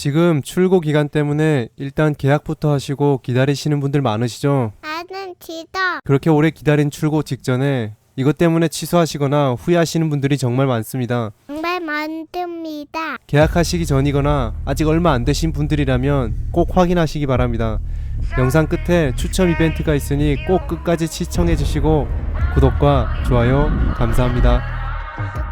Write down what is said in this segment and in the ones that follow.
지금 출고 기간 때문에 일단 계약부터 하시고 기다리시는 분들 많으시죠? 나는 지도 그렇게 오래 기다린 출고 직전에 이것 때문에 취소하시거나 후회하시는 분들이 정말 많습니다. 정말 만듭니다. 계약하시기 전이거나 아직 얼마 안 되신 분들이라면 꼭 확인하시기 바랍니다. 영상 끝에 추첨 이벤트가 있으니 꼭 끝까지 시청해 주시고 구독과 좋아요 감사합니다.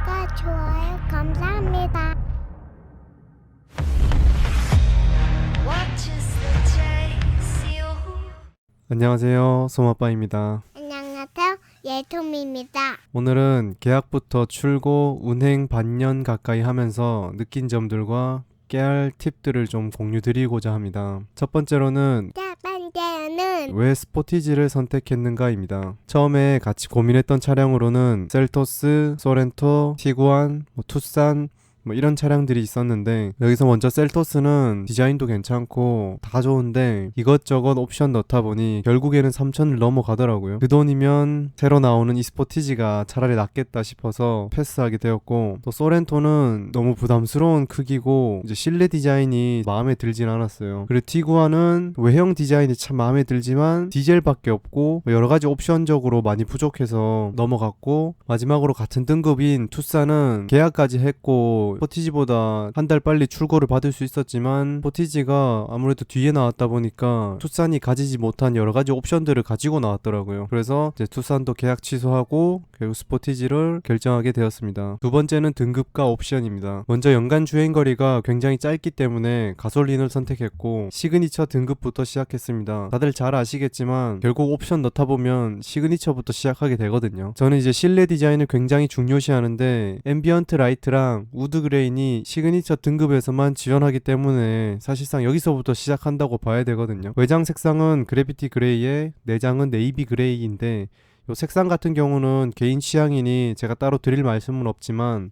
안녕하세요. 소마빠입니다. 안녕하세요. 예톰입니다. 오늘은 계약부터 출고 운행 반년 가까이 하면서 느낀 점들과 깨알 팁들을 좀 공유 드리고자 합니다. 첫 번째로는 번째는 왜 스포티지를 선택했는가입니다. 처음에 같이 고민했던 차량으로는 셀토스, 소렌토, 티구안, 뭐 투싼 뭐 이런 차량들이 있었는데 여기서 먼저 셀토스는 디자인도 괜찮고 다 좋은데 이것저것 옵션 넣다 보니 결국에는 3천을 넘어가더라고요. 그 돈이면 새로 나오는 이 스포티지가 차라리 낫겠다 싶어서 패스하게 되었고 또 소렌토는 너무 부담스러운 크기고 이제 실내 디자인이 마음에 들진 않았어요. 그리고 티구안은 외형 디자인이 참 마음에 들지만 디젤밖에 없고 뭐 여러 가지 옵션적으로 많이 부족해서 넘어갔고 마지막으로 같은 등급인 투싼은 계약까지 했고 포티지보다 한 달 빨리 출고를 받을 수 있었지만 포티지가 아무래도 뒤에 나왔다 보니까 투싼이 가지지 못한 여러 가지 옵션들을 가지고 나왔더라고요. 그래서 이제 투싼도 계약 취소하고 결국 스포티지를 결정하게 되었습니다. 두 번째는 등급과 옵션입니다. 먼저 연간 주행 거리가 굉장히 짧기 때문에 가솔린을 선택했고 시그니처 등급부터 시작했습니다. 다들 잘 아시겠지만 결국 옵션 넣다 보면 시그니처부터 시작하게 되거든요. 저는 이제 실내 디자인을 굉장히 중요시하는데 앰비언트 라이트랑 우드 그레인이 시그니처 등급에서만 지원하기 때문에 사실상 여기서부터 시작한다고 봐야 되거든요. 외장 색상은 그래비티 그레이에 내장은 네이비 그레이인데 요 색상 같은 경우는 개인 취향이니 제가 따로 드릴 말씀은 없지만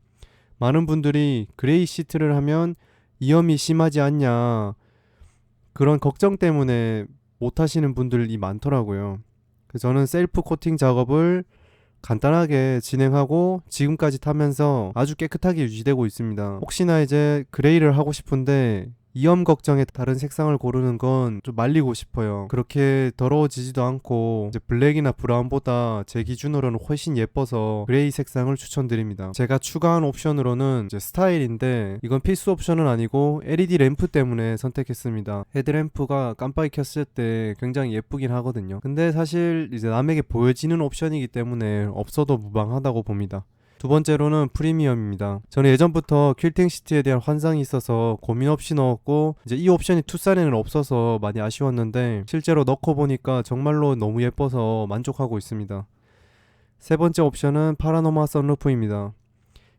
많은 분들이 그레이 시트를 하면 이염이 심하지 않냐 그런 걱정 때문에 못 하시는 분들이 많더라고요. 그래서 저는 셀프 코팅 작업을 간단하게 진행하고 지금까지 타면서 아주 깨끗하게 유지되고 있습니다. 혹시나 이제 그레이를 하고 싶은데 이염 걱정에 다른 색상을 고르는 건 좀 말리고 싶어요. 그렇게 더러워지지도 않고 블랙이나 브라운보다 제 기준으로는 훨씬 예뻐서 그레이 색상을 추천드립니다. 제가 추가한 옵션으로는 스타일인데 이건 필수 옵션은 아니고 LED 램프 때문에 선택했습니다. 헤드램프가 깜빡이 켰을 때 굉장히 예쁘긴 하거든요. 근데 사실 이제 남에게 보여지는 옵션이기 때문에 없어도 무방하다고 봅니다. 두 번째로는 프리미엄입니다. 저는 예전부터 퀼팅 시트에 대한 환상이 있어서 고민 없이 넣었고 이제 이 옵션이 투싼에는 없어서 많이 아쉬웠는데 실제로 넣고 보니까 정말로 너무 예뻐서 만족하고 있습니다. 세 번째 옵션은 파라노마 선루프입니다.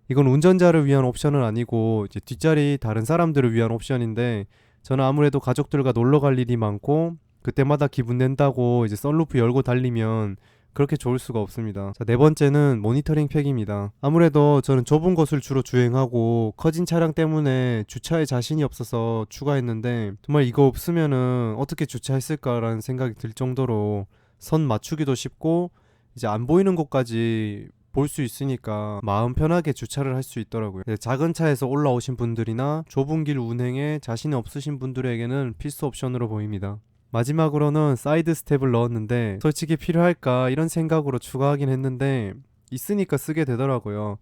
이건 운전자를 위한 옵션은 아니고 이제 뒷자리 다른 사람들을 위한 옵션인데 저는 아무래도 가족들과 놀러 갈 일이 많고 그때마다 기분 낸다고 이제 썬루프 열고 달리면 그렇게 좋을 수가 없습니다. 자, 네 번째는 모니터링 팩입니다. 아무래도 저는 좁은 곳을 주로 주행하고 커진 차량 때문에 주차에 자신이 없어서 추가했는데 정말 이거 없으면은 어떻게 주차했을까라는 생각이 들 정도로 선 맞추기도 쉽고 이제 안 보이는 곳까지 볼 수 있으니까 마음 편하게 주차를 할 수 있더라고요. 네, 작은 차에서 올라오신 분들이나 좁은 길 운행에 자신이 없으신 분들에게는 필수 옵션으로 보입니다. 마지막으로는 사이드 스텝을 넣었는데 솔직히 필요할까 이런 생각으로 추가하긴 했는데 있으니까 쓰게 되더라고요.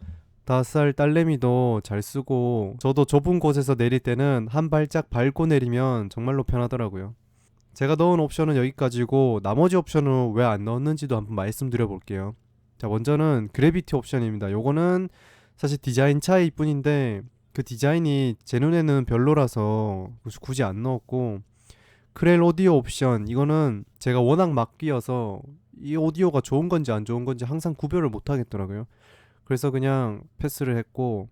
다섯 살 딸내미도 잘 쓰고 저도 좁은 곳에서 내릴 때는 한 발짝 밟고 내리면 정말로 편하더라고요. 제가 넣은 옵션은 여기까지고 나머지 옵션은 왜 안 넣었는지도 한번 말씀드려 볼게요. 자 먼저는 그래비티 옵션입니다. 요거는 사실 디자인 차이일 뿐인데 그 디자인이 제 눈에는 별로라서 굳이 안 넣었고 크렐 오디오 옵션 이거는 제가 워낙 막 끼어서 이 오디오가 좋은 건지 안 좋은 건지 항상 구별을 못 하겠더라고요. 그래서 그냥 패스를 했고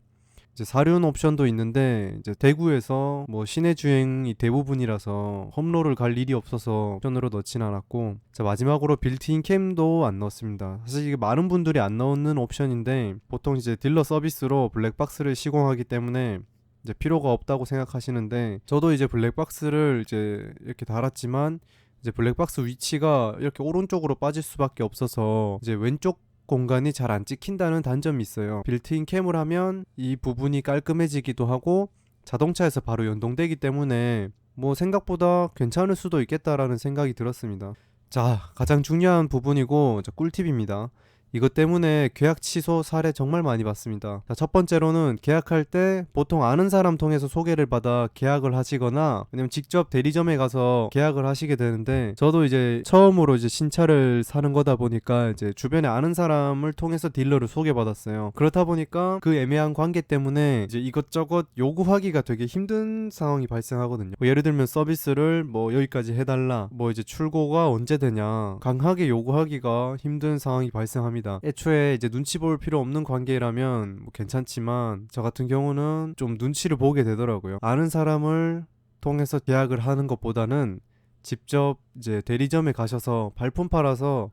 이제 사륜 옵션도 있는데 이제 대구에서 뭐 시내 주행이 대부분이라서 험로를 갈 일이 없어서 옵션으로 넣진 않았고 자 마지막으로 빌트인 캠도 안 넣었습니다. 사실 이게 많은 분들이 안 넣는 옵션인데 보통 이제 딜러 서비스로 블랙박스를 시공하기 때문에 이제 필요가 없다고 생각하시는데 저도 이제 블랙박스를 이제 이렇게 달았지만 이제 블랙박스 위치가 이렇게 오른쪽으로 빠질 수밖에 없어서 이제 왼쪽 공간이 잘 안 찍힌다는 단점이 있어요. 빌트인 캠을 하면 이 부분이 깔끔해지기도 하고 자동차에서 바로 연동되기 때문에 뭐 생각보다 괜찮을 수도 있겠다라는 생각이 들었습니다. 자, 가장 중요한 부분이고 저 꿀팁입니다. 이것 때문에 계약 취소 사례 정말 많이 봤습니다. 자, 첫 번째로는 계약할 때 보통 아는 사람 통해서 소개를 받아 계약을 하시거나 아니면 직접 대리점에 가서 계약을 하시게 되는데 저도 이제 처음으로 이제 신차를 사는 거다 보니까 이제 주변에 아는 사람을 통해서 딜러를 소개받았어요. 그렇다 보니까 그 애매한 관계 때문에 이제 이것저것 요구하기가 되게 힘든 상황이 발생하거든요. 뭐 예를 들면 서비스를 뭐 여기까지 해달라, 뭐 이제 출고가 언제 되냐, 강하게 요구하기가 힘든 상황이 발생합니다. 애초에 이제 눈치 볼 필요 없는 관계라면 뭐 괜찮지만 저 같은 경우는 좀 눈치를 보게 되더라고요. 아는 사람을 통해서 계약을 하는 것보다는 직접 이제 대리점에 가셔서 발품 팔아서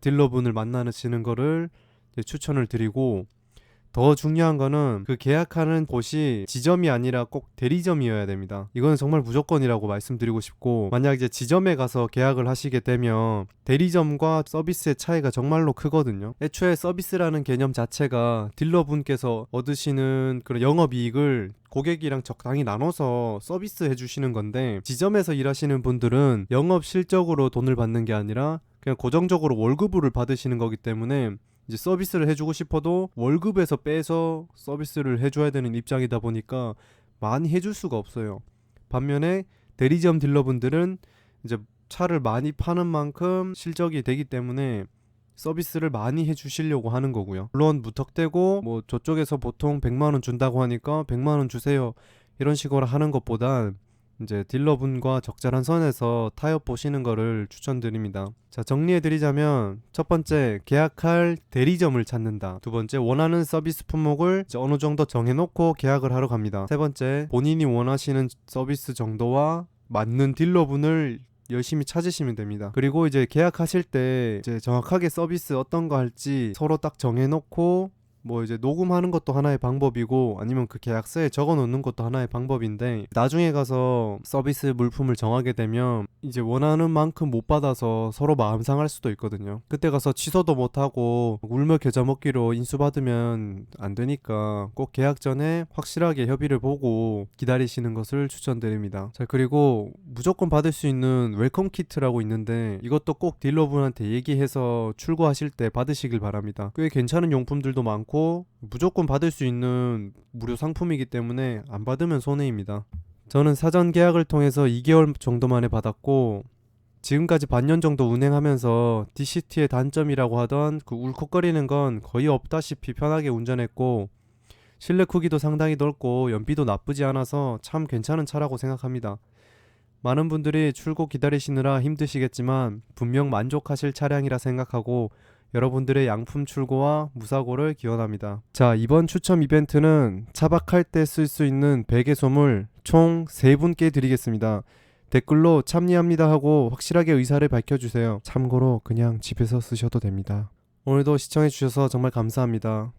딜러분을 만나시는 거를 추천을 드리고 더 중요한 거는 그 계약하는 곳이 지점이 아니라 꼭 대리점이어야 됩니다. 이거는 정말 무조건이라고 말씀드리고 싶고 만약 이제 지점에 가서 계약을 하시게 되면 대리점과 서비스의 차이가 정말로 크거든요. 애초에 서비스라는 개념 자체가 딜러분께서 얻으시는 그런 영업이익을 고객이랑 적당히 나눠서 서비스 해주시는 건데 지점에서 일하시는 분들은 영업 실적으로 돈을 받는 게 아니라 그냥 고정적으로 월급을 받으시는 거기 때문에 이제 서비스를 해주고 싶어도 월급에서 빼서 서비스를 해줘야 되는 입장이다 보니까 많이 해줄 수가 없어요. 반면에 대리점 딜러분들은 이제 차를 많이 파는 만큼 실적이 되기 때문에 서비스를 많이 해주시려고 하는 거고요. 물론 무턱대고 뭐 저쪽에서 보통 100만 원 준다고 하니까 100만 원 주세요 이런 식으로 하는 것보다 이제 딜러분과 적절한 선에서 타협 보시는 거를 추천드립니다. 자, 정리해 드리자면 첫 번째 계약할 대리점을 찾는다. 두 번째 원하는 서비스 품목을 어느 정도 정해 놓고 계약을 하러 갑니다. 세 번째 본인이 원하시는 서비스 정도와 맞는 딜러분을 열심히 찾으시면 됩니다. 그리고 이제 계약하실 때 이제 정확하게 서비스 어떤 거 할지 서로 딱 정해 놓고 뭐 이제 녹음하는 것도 하나의 방법이고 아니면 그 계약서에 적어 놓는 것도 하나의 방법인데 나중에 가서 서비스 물품을 정하게 되면 이제 원하는 만큼 못 받아서 서로 마음 상할 수도 있거든요. 그때 가서 취소도 못 하고 울며 겨자 먹기로 인수받으면 안 되니까 꼭 계약 전에 확실하게 협의를 보고 기다리시는 것을 추천드립니다. 자, 그리고 무조건 받을 수 있는 웰컴 키트라고 있는데 이것도 꼭 딜러분한테 얘기해서 출고하실 때 받으시길 바랍니다. 꽤 괜찮은 용품들도 많고 무조건 받을 수 있는 무료 상품이기 때문에 안 받으면 손해입니다. 저는 사전 계약을 통해서 2개월 정도 만에 받았고 지금까지 반년 정도 운행하면서 DCT의 단점이라고 하던 그 울컥거리는 건 거의 없다시피 편하게 운전했고 실내 크기도 상당히 넓고 연비도 나쁘지 않아서 참 괜찮은 차라고 생각합니다. 많은 분들이 출고 기다리시느라 힘드시겠지만 분명 만족하실 차량이라 생각하고 여러분들의 양품 출고와 무사고를 기원합니다. 자, 이번 추첨 이벤트는 차박할 때 쓸 수 있는 베개 소물 총 3분께 드리겠습니다. 댓글로 참여합니다 하고 확실하게 의사를 밝혀주세요. 참고로 그냥 집에서 쓰셔도 됩니다. 오늘도 시청해주셔서 정말 감사합니다.